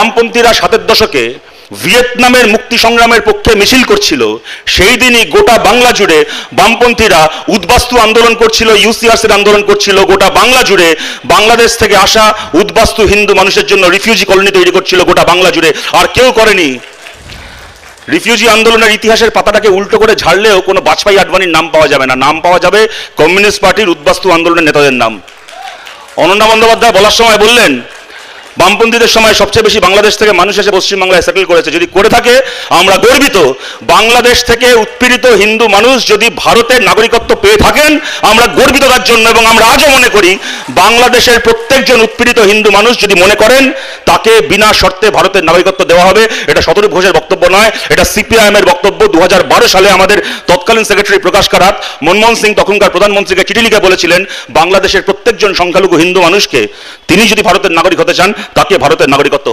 বামপন্থীরা সাতের দশকে ভিয়েতনামের মুক্তি সংগ্রামের পক্ষে মিছিল করছিল, সেই দিনই গোটা বাংলা জুড়ে বামপন্থীরা উদ্বাস্তু আন্দোলন করছিল ইউসিআরসির আন্দোলন করছিল। গোটা বাংলা জুড়ে বাংলাদেশ থেকে আসা উদ্বাস্তু হিন্দু মানুষের জন্য রিফিউজি কলোনি তৈরি করছিল গোটা বাংলা জুড়ে। আর কেউ করেনি। রিফিউজি আন্দোলনের ইতিহাসের পাতাটাকে উল্টো করে ঝাড়লেও কোনো বাজপেয়ী আডবাণীর নাম পাওয়া যাবে না। নাম পাওয়া যাবে কমিউনিস্ট পার্টির উদ্বাস্তু আন্দোলনের নেতাদের নাম। অনন্যা বন্দ্যোপাধ্যায় বলার সময় বললেন বামপন্থীদের সময় সবচেয়ে বেশি বাংলাদেশ থেকে মানুষ এসে পশ্চিমবাংলায় সেটেল করেছে। যদি করে থাকে, আমরা গর্বিত। বাংলাদেশ থেকে উৎপীড়িত হিন্দু মানুষ যদি ভারতের নাগরিকত্ব পেয়ে থাকেন, আমরা গর্বিত তার জন্য এবং আমরা আজও মনে করি, বাংলাদেশের প্রত্যেকজন উৎপীড়িত হিন্দু মানুষ যদি মনে করেন, তাকে বিনা শর্তে ভারতের নাগরিকত্ব দেওয়া হবে, এটা শতরূপ ঘোষের বক্তব্য নয়, এটা সিপিআইএম এর বক্তব্য। দু হাজার বারো সালে আমাদের তৎকালীন সেক্রেটারি প্রকাশ কারাত মনমোহন সিং তখনকার প্রধানমন্ত্রীকে চিঠি লিখে বলেছিলেন, বাংলাদেশের প্রত্যেকজন সংখ্যালঘু হিন্দু মানুষকে তিনি যদি ভারতের নাগরিক হতে চান তাকে ভারতের নাগরিকত্ব